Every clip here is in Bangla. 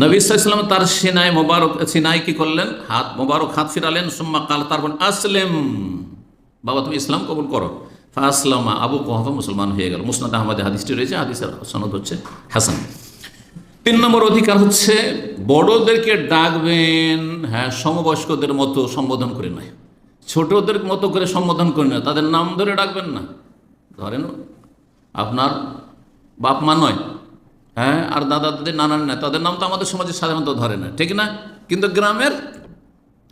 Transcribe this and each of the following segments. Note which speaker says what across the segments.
Speaker 1: নবী ইসলাম তার সিনাই মোবারক সিনাই কি করলেন? হাত মোবারক, হাত ফিরালেন, সুম্মা কাল তারপর আসলেম। বাবা, তুমি ইসলাম কবুল করো। ফাসলামা আবু কহফা মুসলমান হয়ে গেল। মুসনাদ আহমদে হাদিসটি রয়েছে, হাদিসের সনদ হচ্ছে হাসান। তিন নম্বর অধিকার হচ্ছে বড়দেরকে ডাকবেন হ্যাঁ সমবয়স্কদের মতো সম্বোধন করে নয়। ছোটদের মতো করে সম্বোধন করে নয়। তাদের নাম ধরে ডাকবেন না। ধরেন আপনার বাপ মা নয়। হ্যাঁ আর দাদা দাদি নানান না তাদের নাম তো আমাদের সমাজে সাধারণত ধরে না, ঠিক না? কিন্তু গ্রামের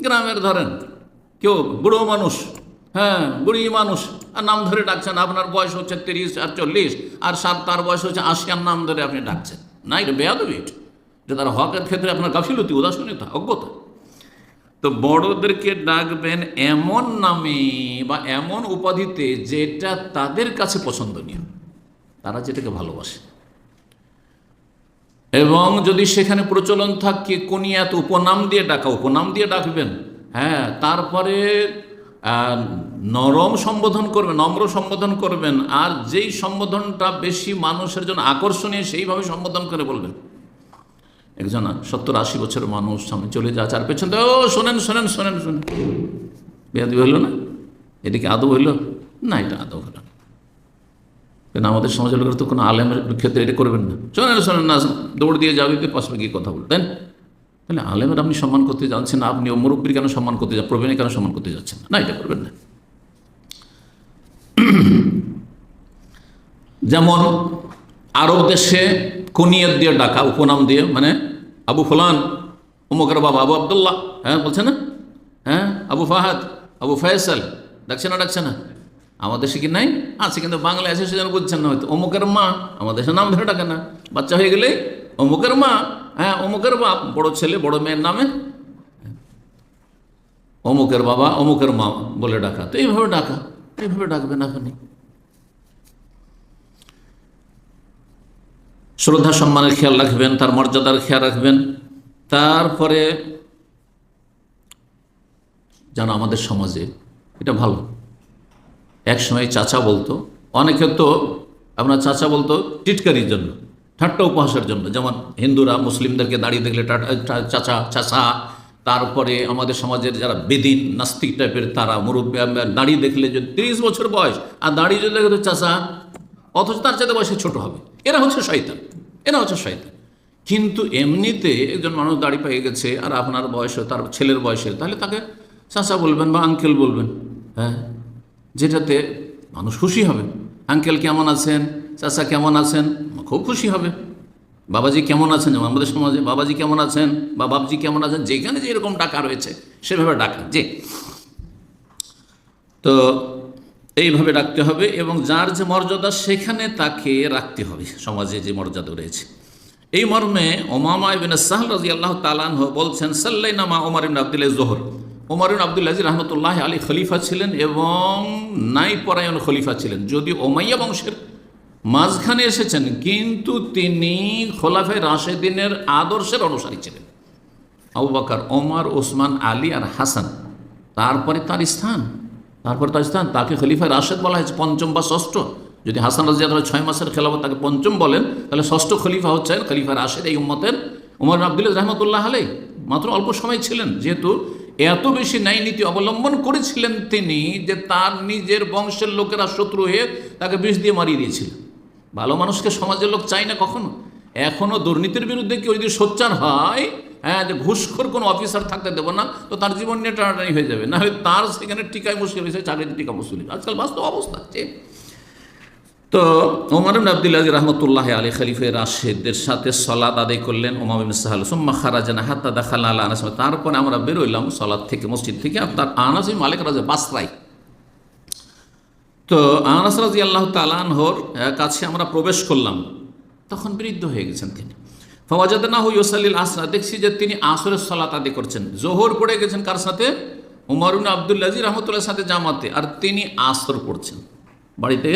Speaker 1: গ্রামের ধরেন, কেউ বুড়ো মানুষ হ্যাঁ বুড়ি মানুষ, আর নাম ধরে ডাকছেন, আপনার বয়স হচ্ছে তিরিশ আর চল্লিশ, আর সাত, তার বয়স হচ্ছে আশি, আর নাম ধরে আপনি ডাকছেন। না, এটা বেয়াদবি এটা। এটা তার হকের ক্ষেত্রে আপনার গাফিলতি, উদাসীনতা, অজ্ঞতা। তো বড়দেরকে ডাকবেন এমন নামে বা এমন উপাধিতে যেটা তাদের কাছে পছন্দনীয়। তারা যেটাকে ভালোবাসে। এবং যদি সেখানে প্রচলন থাকে, কোনিয়াত উপনাম দিয়ে ডাকা, উপনাম দিয়ে ডাকবেন। হ্যাঁ তারপরে নরম সম্বোধন করবেন, নম্র সম্বোধন করবেন, আর যেই সম্বোধনটা বেশি মানুষের জন্য আকর্ষণীয়, সেইভাবে সম্বোধন করে বলবেন। একজন সত্তর আশি বছরের মানুষ, সামনে চলে যাচ্ছে আর পেছন ও, শোনেন শোনেন শোনেন শোনেন। বেয়াদি হইল না? এদিকে আদৌ হইল না, এটা আদৌ হলো না। কেন আমাদের সমাজের লোকের তো কোনো আলেমের ক্ষেত্রে এটা করবেন না। শোনেন শোনেন না, দৌড় দিয়ে যাবে পাশে গিয়ে কথা বলতেন তাহলে আলেমের আপনি সম্মান করতে যাচ্ছেন না আপনি মুরব্বীর কেন সম্মান করতে যাচ্ছেন প্রবীণের কেন সম্মান করতে যাচ্ছেন? না, এটা করবেন না। যেমন আরব দেশে কুনিয়ত দিয়ে ডাকা, উপনাম দিয়ে মানে আবু ফুলান উমকের বাবা আবু আবদুল্লাহ হ্যাঁ বলছে না? হ্যাঁ আবু ফাহাদ, আবু ফয়সাল, ডাকছে না ডাকছে না? আমাদের দেশে কি নাই? আছে, কিন্তু বাংলায় আছে, সেজন্য বুঝছেন না হয়তো। অমুকের মা আমাদের দেশে নাম ধরে ডাকে না। বাচ্চা হয়ে গেলে অমুকের মা হ্যাঁ অমুকের বাপ, বড় ছেলে, বড় মেয়ের নামে। অমুকের বাবা, অমুকের মা বলে ডাকা। তো এইভাবে ডাকা, এইভাবে ডাকবেন আপনি। শ্রদ্ধা, সম্মানের খেয়াল রাখবেন, তার মর্যাদার খেয়াল রাখবেন। তারপরে, যেন আমাদের সমাজে, এটা ভালো। এক সময় চাচা বলতো, অনেকে তো আপনার চাচা বলতো টিটকারির জন্য, ঠাট্টা উপহাসের জন্য, যেমন হিন্দুরা, মুসলিমদেরকে দাঁড়িয়ে দেখলে চাচা চাচা, তারপরে আমাদের সমাজের যারা বেদিন, নাস্তিক টাইপের তারা, মুরব্বী দাঁড়িয়ে দেখলে যে তিরিশ বছর বয়স, আর দাঁড়িয়ে যদি দেখে চাচা, অথচ তার চাইতে বয়সে ছোট হবে। এরা হচ্ছে শয়তান, এরা হচ্ছে শয়তান। কিন্তু এমনিতে একজন মানুষ দাড়ি পেয়ে গেছে, আর আপনার বয়সে, তার ছেলের বয়সে তাহলে তাকে চাচা বলবেন বা আঙ্কেল বলবেন হ্যাঁ? যেটাতে মানুষ খুশি হবে। আঙ্কেল কেমন আছেন? চাচা কেমন আছেন? খুব খুশি হবে। বাবাজি কেমন আছেন? যেমন আমাদের সমাজে বাবাজি কেমন আছেন বা বাবজি কেমন আছেন? যেখানে যে এরকম ডাকা রয়েছে, সেভাবে ডাকা। যে তো এইভাবে ডাকতে হবে এবং যার যে মর্যাদা, সেখানে তাকে রাখতে হবে। সমাজে যে মর্যাদা রয়েছে। এই মর্মে ওমামা ইবিন সাহল রাজি আল্লাহ তালান বলছেন সাল্লাইনামা ওমর ইবিন আবদুল্লাহ জোহর। ওমর ইবিন আবদুল্লাহ রহমতুল্লাহ আলী খলিফা ছিলেন এবং নাই পরায়ণ খলিফা ছিলেন। যদি ওমাইয়া বংশের মাঝখানে এসেছেন, কিন্তু তিনি খোলাফে রাশেদিনের আদর্শের অনুসারী ছিলেন। আবু বাকার ওমর ওসমান আলী আর হাসান। তারপরে তার স্থান, তারপরে তার স্থান, তাকে খলিফা রাশেদ বলা হয়েছে, পঞ্চম বা ষষ্ঠ। যদি হাসান রাজিয়া ছয় মাসের খেলাফত তাকে পঞ্চম বলেন, তাহলে ষষ্ঠ খলিফা হচ্ছেন খলিফা রাশেদ এই উম্মতের উমর আবদুল্লাহ রহমতুল্লাহ আলাই মাত্র অল্প সময় ছিলেন, যেহেতু এত বেশি ন্যায় নীতি অবলম্বন করেছিলেন তিনি যে তার নিজের বংশের লোকেরা শত্রু হয়ে তাকে বিষ দিয়ে মারিয়ে দিয়েছিলেন ভালো মানুষকে সমাজের লোক চায় না কখনো? এখনও দুর্নীতির বিরুদ্ধে কেউ যদি সোচ্চার হয় হ্যাঁ যে ঘুষখোর কোনো অফিসার থাকতে দেবো না, তো তার জীবন নিয়ে টানাটানি হয়ে যাবে। না হলে তার সেখানে টিকায় মুশকিল হয়েছে, চাকরিতে টিকা মুশকিল আজকাল বাস্তব অবস্থা যে তো ওমর আব্দুল্লাহ রহমতুল্লাহ আলী খলিফে রাশেদের সাথে সলাদ আদায় করলেন ওমর ইবনে সাহাল। সুম্মা খারাজানা হাত্তা দেখাল আল্লাহ আনাস। তারপরে আমরা বেরোইলাম সলাদ থেকে মসজিদ থেকে আর তার আনাস মালিক রাজা বাসরাই তো আনাস রাজি আল্লাহ তালানহর কাছে আমরা প্রবেশ করলাম। তখন বৃদ্ধ হয়ে গেছেন তিনি। ফওয়াজাদ না হই আসরা। দেখছি যে তিনি আসরের সলাত আদায় করছেন। জোহর পড়ে গেছেন কার সাথে? উমারুন আবদুল্লাজি রহমতুল্লাহ সাথে জামাতে। আর তিনি আসর পড়ছেন। বাড়িতে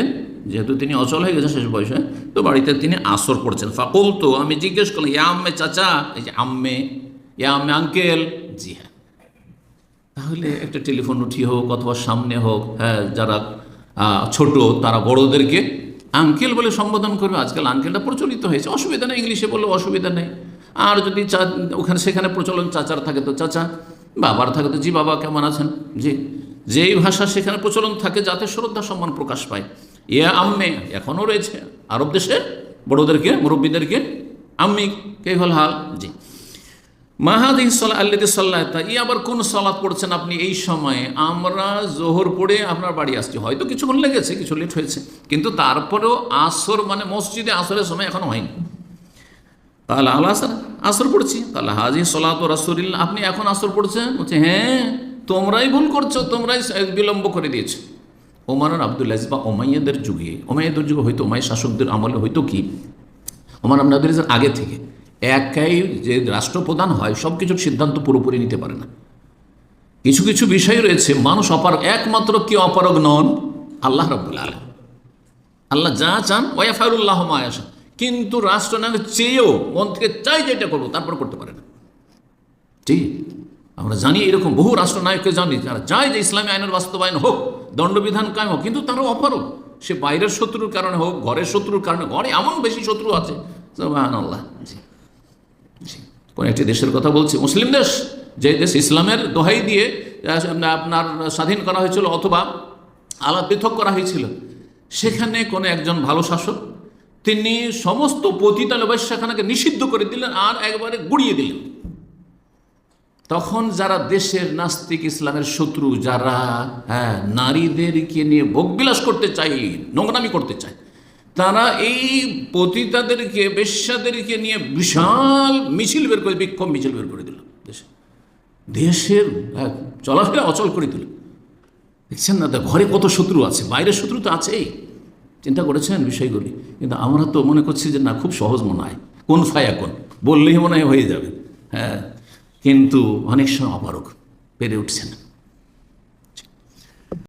Speaker 1: যেহেতু তিনি অচল হয়ে গেছেন শেষ বয়সে, তো বাড়িতে তিনি আসর পড়ছেন। ফাকুল তো আমি জিজ্ঞেস করলাম, ইয়া আম্মে চাচা? এই যে, আম্মে, ইয়া আম্মে আঙ্কেল? জি হ্যাঁ। তাহলে একটা টেলিফোন উঠি হোক অথবা সামনে হোক হ্যাঁ যারা ছোট, তারা বড়োদেরকে আঙ্কেল বলে সম্বোধন করবে। আজকাল আঙ্কেলটা প্রচলিত হয়েছে। অসুবিধা নেই, ইংলিশে বললেও অসুবিধা নেই। আর যদি চা, ওখানে, সেখানে প্রচলন চাচার থাকে তো চাচা, বাবার থাকে তো জি বাবা, কেমন আছেন? জি। যেই ভাষা সেখানে প্রচলন থাকে, যাতে শ্রদ্ধা সম্মান প্রকাশ পায়। এ আম্মে এখনও রয়েছে। আরব দেশে বড়োদেরকে, মুরব্বীদেরকে। আম্মি কে হল? হাল জি মাহাদি আল্লাহ সাল্লাহ ই আবার কোন সালাত পড়ছেন আপনি এই সময়ে? আমরা জোহর পড়ে আপনার বাড়ি আসছি। হয়তো কিছুক্ষণ লেগেছে, কিছু লেট হয়েছে। কিন্তু তারপরেও আসর মানে মসজিদে আসরের সময় এখনও হয়নি। তাহলে আল্লাহ আসর? আসর পড়ছি। তাহলে হাজি সলাত রাসুলিল্লাহ, আপনি এখন আসর পড়ছেন? বলছে হ্যাঁ। তোমরাই ভুল করছ, তোমরাই বিলম্ব করে দিয়েছ। ওমার আবদুল্লাহ বা ওমাইয়াদের যুগে ওমাইয়াদের যুগে হয়তো ওমাই শাসকদের আমলে হয়তো কি? ওমার আবদুল্লাহ আগে থেকে একাই যে রাষ্ট্রপ্রধান হয়, সব কিছুর সিদ্ধান্ত পুরোপুরি নিতে পারে না। কিছু কিছু বিষয় রয়েছে, মানুষ অপারগ একমাত্র কি অপারগ নন? আল্লাহ রব্বুল আলম আল্লাহ যা চান ওয়াফারুল্লাহ মায়াসা কিন্তু রাষ্ট্রনায়ক চেয়েও মন থেকে চাই যে এটা করব তারপর করতে পারে না। ঠিক আমরা জানি এরকম বহু রাষ্ট্রনায়ককে জানি, যারা চায় যে ইসলামী আইনের বাস্তবায়ন হোক, দণ্ডবিধান কায়েম হোক, কিন্তু তারও অপারক সে বাইরের শত্রুর কারণে হোক, ঘরের শত্রুর কারণে ঘরে এমন বেশি শত্রু আছে। আল্লাহ জি। জি। কোন একটি দেশের কথা বলছি। মুসলিম দেশ, যে দেশ ইসলামের দোহাই দিয়ে আপনার স্বাধীন করা হয়েছিল অথবা আলাপ পৃথক করা হয়েছিল, সেখানে কোনো একজন ভালো শাসক, তিনি সমস্ত পতিতাল বৈশাখানাকে নিষিদ্ধ করে দিলেন আর একবারে গুড়িয়ে দিলেন। তখন যারা দেশের নাস্তিক ইসলামের শত্রু যারা হ্যাঁ নারীদেরকে নিয়ে ভোগবিলাস করতে চায় নোংরামি করতে চায় তারা এই পতিতাদেরকে বেশ্যাদেরকে নিয়ে বিশাল মিছিল বের করে বিক্ষোভ মিছিল বের করে দিল দেশে। দেশের হ্যাঁ, চলাফেরা অচল করে দিল। দেখছেন না ঘরে কত শত্রু আছে? বাইরের শত্রু তো আছেই। চিন্তা করেছেন বিষয়গুলি? কিন্তু আমরা তো মনে করছি যে না খুব সহজ মনে হয়। কোন ফায়া কোন? বললেই মনে হয় হয়ে যাবে। হ্যাঁ। কিন্তু অনেক সময় অপারক পেরে উঠছে না।